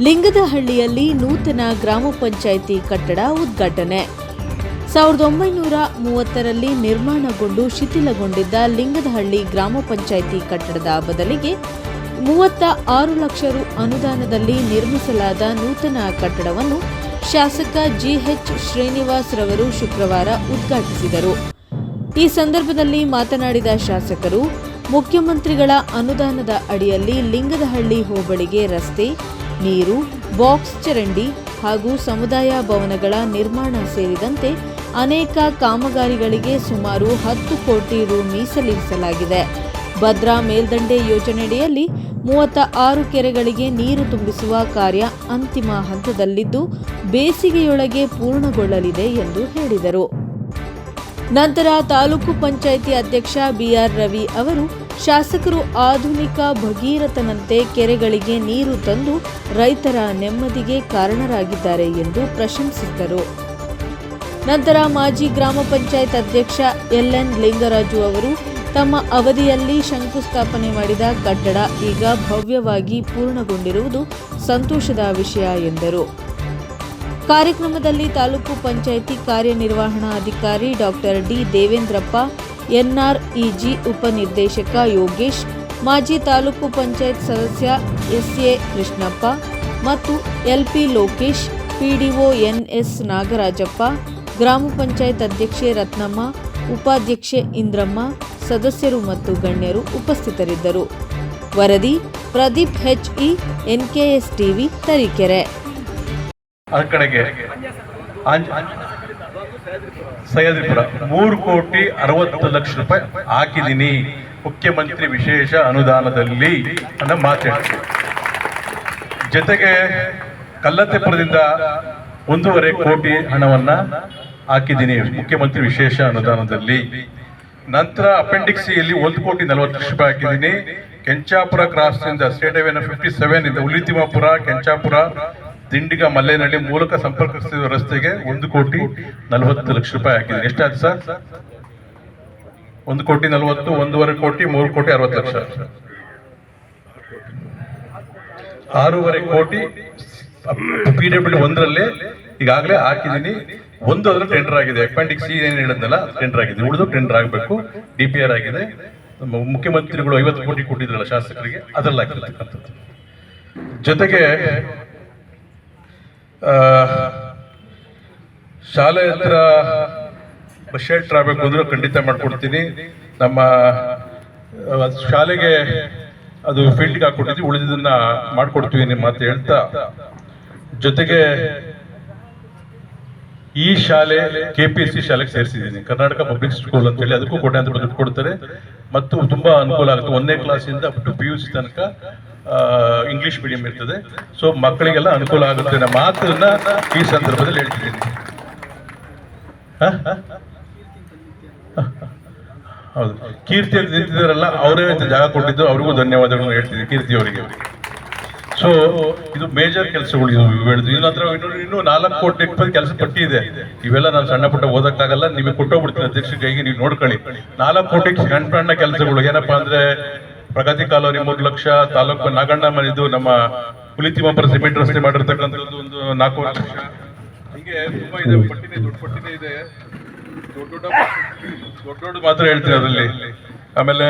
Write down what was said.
ಲಿಂಗದಹಳ್ಳಿಯಲ್ಲಿ ನೂತನ ಗ್ರಾಮ ಪಂಚಾಯಿತಿ ಕಟ್ಟಡ ಉದ್ಘಾಟನೆ. ಸಾವಿರದ ಒಂಬೈನೂರ ಮೂವತ್ತರಲ್ಲಿ ನಿರ್ಮಾಣಗೊಂಡು ಶಿಥಿಲಗೊಂಡಿದ್ದ ಲಿಂಗದಹಳ್ಳಿ ಗ್ರಾಮ ಪಂಚಾಯಿತಿ ಕಟ್ಟಡದ ಬದಲಿಗೆ ಮೂವತ್ತ ಆರು ಲಕ್ಷ ರು ಅನುದಾನದಲ್ಲಿ ನಿರ್ಮಿಸಲಾದ ನೂತನ ಕಟ್ಟಡವನ್ನು ಶಾಸಕ ಜಿಎಚ್ ಶ್ರೀನಿವಾಸ್ ರವರು ಶುಕ್ರವಾರ ಉದ್ಘಾಟಿಸಿದರು. ಈ ಸಂದರ್ಭದಲ್ಲಿ ಮಾತನಾಡಿದ ಶಾಸಕರು, ಮುಖ್ಯಮಂತ್ರಿಗಳ ಅನುದಾನದ ಅಡಿಯಲ್ಲಿ ಲಿಂಗದಹಳ್ಳಿ ಹೋಬಳಿಗೆ ರಸ್ತೆ ನೀರು, ಬಾಕ್ಸ್ ಚರಂಡಿ ಹಾಗೂ ಸಮುದಾಯ ಭವನಗಳ ನಿರ್ಮಾಣ ಸೇರಿದಂತೆ ಅನೇಕ ಕಾಮಗಾರಿಗಳಿಗೆ ಸುಮಾರು ಹತ್ತು ಕೋಟಿ ರು ಮೀಸಲಿರಿಸಲಾಗಿದೆ. ಭದ್ರಾ ಮೇಲ್ದಂಡೆ ಯೋಜನೆಯಡಿಯಲ್ಲಿ ಮೂವತ್ತ ಆರು ಕೆರೆಗಳಿಗೆ ನೀರು ತುಂಬಿಸುವ ಕಾರ್ಯ ಅಂತಿಮ ಹಂತದಲ್ಲಿದ್ದು, ಬೇಸಿಗೆಯೊಳಗೆ ಪೂರ್ಣಗೊಳ್ಳಲಿದೆ ಎಂದು ಹೇಳಿದರು. ನಂತರ ತಾಲೂಕು ಪಂಚಾಯಿತಿ ಅಧ್ಯಕ್ಷ ಬಿಆರ್ ರವಿ ಅವರು ಶಾಸಕರು ಆಧುನಿಕ ಭಗೀರಥನಂತೆ ಕೆರೆಗಳಿಗೆ ನೀರು ತಂದು ರೈತರ ನೆಮ್ಮದಿಗೆ ಕಾರಣರಾಗಿದ್ದಾರೆ ಎಂದು ಪ್ರಶಂಸಿಸಿದರು. ನಂತರ ಮಾಜಿ ಗ್ರಾಮ ಪಂಚಾಯತ್ ಅಧ್ಯಕ್ಷ ಎಲ್ಎನ್ ಲಿಂಗರಾಜು ಅವರು ತಮ್ಮ ಅವಧಿಯಲ್ಲಿ ಶಂಕುಸ್ಥಾಪನೆ ಮಾಡಿದ ಕಟ್ಟಡ ಈಗ ಭವ್ಯವಾಗಿ ಪೂರ್ಣಗೊಂಡಿರುವುದು ಸಂತೋಷದ ವಿಷಯ ಎಂದರು. ಕಾರ್ಯಕ್ರಮದಲ್ಲಿ ತಾಲೂಕು ಪಂಚಾಯಿತಿ ಕಾರ್ಯನಿರ್ವಹಣಾಧಿಕಾರಿ ಡಾಕ್ಟರ್ ಡಿ ದೇವೇಂದ್ರಪ್ಪ ಎನ್ಆರ್ಇಜಿ ಉಪನಿರ್ದೇಶಕ ಯೋಗೇಶ್, ಮಾಜಿ ತಾಲೂಕು ಪಂಚಾಯತ್ ಸದಸ್ಯ ಎಸ್ಎ ಕೃಷ್ಣಪ್ಪ ಮತ್ತು LP Lokesh, PDO NS Nagarajappa, ಗ್ರಾಮ ಪಂಚಾಯತ್ ಅಧ್ಯಕ್ಷೆ ರತ್ನಮ್ಮ, ಉಪಾಧ್ಯಕ್ಷೆ ಇಂದ್ರಮ್ಮ, ಸದಸ್ಯರು ಮತ್ತು ಗಣ್ಯರು ಉಪಸ್ಥಿತರಿದ್ದರು. ವರದಿ Pradeep HE NKS TV Tarikere. Sahyadripura ಮೂರು ಕೋಟಿ ಅರವತ್ತು ಲಕ್ಷ ರೂಪಾಯಿ ಹಾಕಿದ್ದೀನಿ ಮುಖ್ಯಮಂತ್ರಿ ವಿಶೇಷ ಅನುದಾನದಲ್ಲಿ ಅನ್ನ ಮಾತಾಡ್ತೀನಿ ಜೊತೆಗೆ ಕಲ್ಲತ್ತೆಪುರದಿಂದ ಒಂದೂವರೆ ಕೋಟಿ ಹಣವನ್ನ ಹಾಕಿದ್ದೀನಿ ಮುಖ್ಯಮಂತ್ರಿ ವಿಶೇಷ ಅನುದಾನದಲ್ಲಿ. ನಂತರ ಅಪೆಂಡಿಕ್ಸ್ ಯಲ್ಲಿ ಒಂದು ಕೋಟಿ ನಲವತ್ತು ಲಕ್ಷ ರೂಪಾಯಿ ಹಾಕಿದ್ದೀನಿ ಕೆಂಚಾಪುರ ಕ್ರಾಸ್ ಇಂದ ಸ್ಟೇಟ್ ಹೈವೇನ ಫಿಫ್ಟಿ ಸೆವೆನ್ ಇಂದ ಉಳಿತಿಮಾಪುರ ಕೆಂಚಾಪುರ ದಿಂಡಿಗ ಮಲ್ಲೇನಹಳ್ಳಿ ಮೂಲಕ ಸಂಪರ್ಕ ರಸ್ತೆಗೆ ಒಂದು ಕೋಟಿ ನಲವತ್ತು ಲಕ್ಷ ರೂಪಾಯಿ ಹಾಕಿದ್ದೀನಿ. ಎಷ್ಟಾಯ್ತು ಸರ್? ಒಂದು ಕೋಟಿ ನಲವತ್ತು, ಒಂದೂವರೆ ಕೋಟಿ, ಮೂರು ಕೋಟಿ ಅರವತ್ತು ಲಕ್ಷ. ಆರೂವರೆ ಕೋಟಿ ಪಿ ಡಬ್ಲ್ಯೂ ಒಂದರಲ್ಲೇ ಈಗಾಗಲೇ ಹಾಕಿದ್ದೀನಿ. ಒಂದು ಅದರ ಟೆಂಡರ್ ಆಗಿದೆ. ಅಪೆಂಡಿಕ್ಸ್ ಏನು ಹೇಳಿದ್ನಲ್ಲ ಟೆಂಡರ್ ಆಗಿದೆ. ಉಳಿದು ಟೆಂಡರ್ ಆಗಬೇಕು. ಡಿ ಪಿ ಆರ್ ಆಗಿದೆ. ಮುಖ್ಯಮಂತ್ರಿಗಳು ಐವತ್ತು ಕೋಟಿ ಕೊಟ್ಟಿದ್ರಲ್ಲ ಶಾಸಕರಿಗೆ, ಅದರಲ್ಲಿ ಆಗಿರ್ತಕ್ಕಂಥದ್ದು ಜೊತೆಗೆ ಶಾಲೆ ಹತ್ರ ಬಸ್ ಆಗಬೇಕು ಹೋದ್ರೆ ಖಂಡಿತ ಮಾಡ್ಕೊಡ್ತೀನಿ. ನಮ್ಮ ಶಾಲೆಗೆ ಅದು ಫೀಲ್ಡ್ಗೆ ಹಾಕೊಟ್ಟಿದ್ವಿ ಉಳಿದಿದ್ದನ್ನ ಮಾಡ್ಕೊಡ್ತೀವಿ ನಿಮ್ಮ ಮಾತು ಹೇಳ್ತಾ. ಜೊತೆಗೆ ಈ ಶಾಲೆ ಕೆ ಪಿ ಎಸ್ ಸಿ ಶಾಲೆಗೆ ಸೇರಿಸಿದ್ದೀನಿ. ಕರ್ನಾಟಕ ಪಬ್ಲಿಕ್ ಸ್ಕೂಲ್ ಅಂತ ಹೇಳಿ ಅದಕ್ಕೂ ಕೋಟ್ಯಾಂತರ ದುಡ್ಡು ಕೊಡ್ತಾರೆ ಮತ್ತು ತುಂಬಾ ಅನುಕೂಲ ಆಗುತ್ತೆ. ಒಂದನೇ ಕ್ಲಾಸಿಂದ up to P U C ತನಕ ಇಂಗ್ಲಿಷ್ ಮೀಡಿಯಂ ಇರ್ತದೆ. ಸೊ ಮಕ್ಕಳಿಗೆಲ್ಲ ಅನುಕೂಲ ಆಗುತ್ತೆ. ಅನ್ನೋ ಮಾತನ್ನ ಈ ಸಂದರ್ಭದಲ್ಲಿ ಹೇಳ್ತಿದ್ದೀನಿ? ಹೌದು. ಕೀರ್ತಿ ಅಂತ ನಿಂತಿದ್ದಾರಲ್ಲ, ಅವರೇ ಜಾಗ ಕೊಟ್ಟಿದ್ದು ಅವ್ರಿಗೂ ಧನ್ಯವಾದಗಳನ್ನು ಹೇಳ್ತೀನಿ, ಕೀರ್ತಿ ಅವರಿಗೆ. ಸೊ ಇದು ಮೇಜರ್ ಕೆಲಸಗಳು ಇನ್ನು ಹತ್ರ ಇನ್ನು ಇನ್ನೂ ನಾಲ್ಕು ಕೋಟಿ, ಇಪ್ಪತ್ತು ಕೆಲಸ ಪಟ್ಟಿ ಇದೆ. ಇವೆಲ್ಲ ನಾನು ಸಣ್ಣ ಪುಟ್ಟ ಓದಕ್ಕಾಗಲ್ಲ. ನಿಮಗೆ ಕೊಟ್ಟೋಗ್ಬಿಡ್ತೀನಿ ಅಧ್ಯಕ್ಷ ಕೈಗೆ ನೀವು ನೋಡ್ಕೊಳ್ಳಿ. ನಾಲ್ಕು ಕೋಟಿ ಸಣ್ಣ ಸಣ್ಣ ಕೆಲಸಗಳು. ಏನಪ್ಪಾ ಅಂದ್ರೆ ಪ್ರಗತಿ ಕಾಲೋನಿ ಮೂರು ಲಕ್ಷ, ತಾಲೂಕು ನಾಗಣ್ಣ ಮನೆದು ನಮ್ಮ ಹುಲಿತಿಮಂಬರ ಸಿಮೆಂಟ್ ರಸ್ತೆ ಮಾಡಿರ್ತಕ್ಕಂಥದ್ದು ಒಂದು ನಾಲ್ಕು ಲಕ್ಷ ಹಿಂಗೆ ತುಂಬಾ ಇದೆ, ಪಟ್ಟಿನೇ, ದೊಡ್ಡ ಪಟ್ಟಿನೇ ಇದೆ. ದೊಡ್ಡ ದೊಡ್ಡ ದೊಡ್ಡ ದೊಡ್ಡ ಮಾತ್ರ ಹೇಳ್ತೀನಿ ಅದರಲ್ಲಿ. ಆಮೇಲೆ